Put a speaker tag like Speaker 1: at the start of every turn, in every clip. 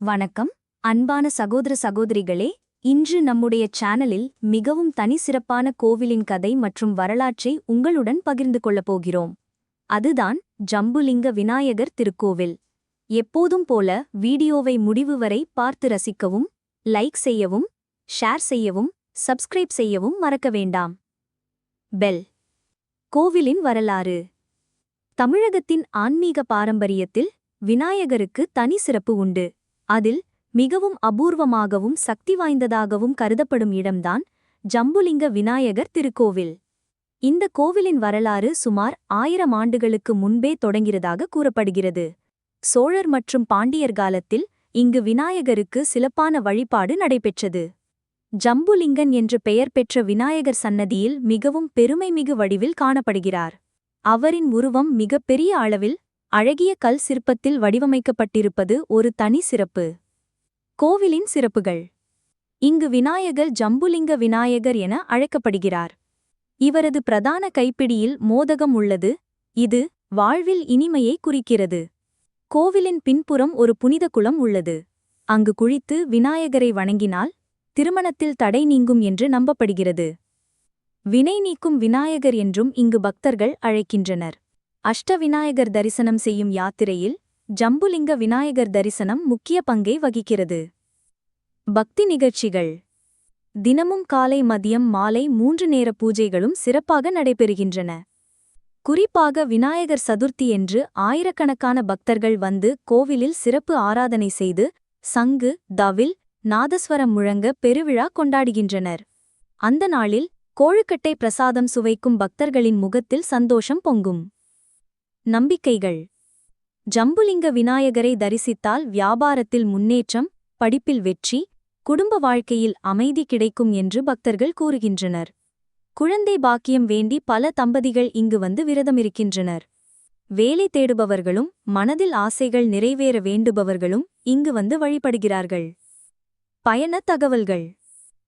Speaker 1: வணக்கம். அன்பான சகோதர சகோதரிகளே இன்று நம்முடைய சேனலில் மிகவும் தனி சிறப்பான கோவிலின் கதை மற்றும் வரலாற்றை உங்களுடன் பகிர்ந்து கொள்ளப் போகிறோம். அதுதான் ஜம்புலிங்க விநாயகர் திருக்கோவில். எப்போதும் போல வீடியோவை முடிவு வரை பார்த்து ரசிக்கவும் லைக் செய்யவும் ஷேர் செய்யவும் சப்ஸ்கிரைப் செய்யவும் மறக்க வேண்டாம். பெல். கோவிலின் வரலாறு. தமிழகத்தின் ஆன்மீக பாரம்பரியத்தில் விநாயகருக்கு தனி சிறப்பு உண்டு. அதில் மிகவும் அபூர்வமாகவும் சக்தி வாய்ந்ததாகவும் கருதப்படும் இடம்தான் ஜம்புலிங்க விநாயகர் திருக்கோவில். இந்த கோவிலின் வரலாறு சுமார் ஆயிரம் ஆண்டுகளுக்கு முன்பே தொடங்கிறதாக கூறப்படுகிறது. சோழர் மற்றும் பாண்டியர் காலத்தில் இங்கு விநாயகருக்கு சிறப்பான வழிபாடு நடைபெற்றது. ஜம்புலிங்கன் என்று பெயர் பெற்ற விநாயகர் சன்னதியில் மிகவும் பெருமைமிகு வடிவில் காணப்படுகிறார். அவரின் உருவம் மிகப்பெரிய அளவில் அழகிய கல் சிற்பத்தில் வடிவமைக்கப்பட்டிருப்பது ஒரு தனி சிறப்பு. கோவிலின் சிறப்புகள். இங்கு விநாயகர் ஜம்புலிங்க விநாயகர் என அழைக்கப்படுகிறார். இவரது பிரதான கைப்பிடியில் மோதகம் உள்ளது. இது வாழ்வில் இனிமையை குறிக்கிறது. கோவிலின் பின்புறம் ஒரு புனித குளம் உள்ளது. அங்கு குழித்து விநாயகரை வணங்கினால் திருமணத்தில் தடை நீங்கும் என்று நம்பப்படுகிறது. வினை நீக்கும் விநாயகர் என்றும் இங்கு பக்தர்கள் அழைக்கின்றனர். அஷ்டவிநாயகர் தரிசனம் செய்யும் யாத்திரையில் ஜம்புலிங்க விநாயகர் தரிசனம் முக்கிய பங்கை வகிக்கிறது. பக்தி நிகழ்ச்சிகள். தினமும் காலை மதியம் மாலை மூன்று நேர பூஜைகளும் சிறப்பாக நடைபெறுகின்றன. குறிப்பாக விநாயகர் சதுர்த்தி என்று ஆயிரக்கணக்கான பக்தர்கள் வந்து கோவிலில் சிறப்பு ஆராதனை செய்து சங்கு தவில் நாதஸ்வரம் முழங்க பெருவிழா கொண்டாடுகின்றனர். அந்த நாளில் கோழுக்கட்டை பிரசாதம் சுவைக்கும் பக்தர்களின் முகத்தில் சந்தோஷம் பொங்கும். நம்பிக்கைகள். ஜம்புலிங்க விநாயகரை தரிசித்தால் வியாபாரத்தில் முன்னேற்றம் படிப்பில் வெற்றி குடும்ப வாழ்க்கையில் அமைதி கிடைக்கும் என்று பக்தர்கள் கூறுகின்றனர். குழந்தை பாக்கியம் வேண்டி பல தம்பதிகள் இங்கு வந்து விரதமிருக்கின்றனர். வேலை தேடுபவர்களும் மனதில் ஆசைகள் நிறைவேற வேண்டுபவர்களும் இங்கு வந்து வழிபடுகிறார்கள். பயண தகவல்கள்.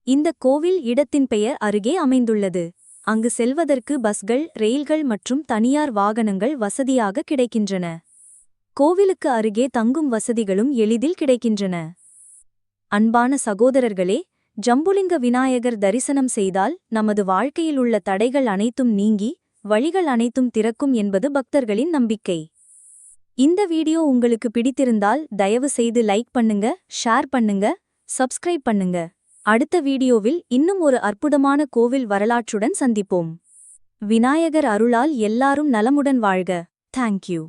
Speaker 1: இந்த கோவில் இடத்தின் பெயர் அருகே அமைந்துள்ளது. அங்கு செல்வதற்கு பஸ்கள் ரெயில்கள் மற்றும் தனியார் வாகனங்கள் வசதியாக கிடைக்கின்றன. கோவிலுக்கு அருகே தங்கும் வசதிகளும் எளிதில் கிடைக்கின்றன. அன்பான சகோதரர்களே ஜம்புலிங்க விநாயகர் தரிசனம் செய்தால் நமது வாழ்க்கையில் உள்ள தடைகள் அனைத்தும் நீங்கி வழிகள் அனைத்தும் திறக்கும் என்பது பக்தர்களின் நம்பிக்கை. இந்த வீடியோ உங்களுக்கு பிடித்திருந்தால் தயவு செய்து லைக் பண்ணுங்க ஷேர் பண்ணுங்க சப்ஸ்கிரைப் பண்ணுங்க. அடுத்த வீடியோவில் இன்னும் ஒரு அற்புதமான கோவில் வரலாற்றுடன் சந்திப்போம். விநாயகர் அருளால் எல்லாரும் நலமுடன் வாழ்க. தேங்க்யூ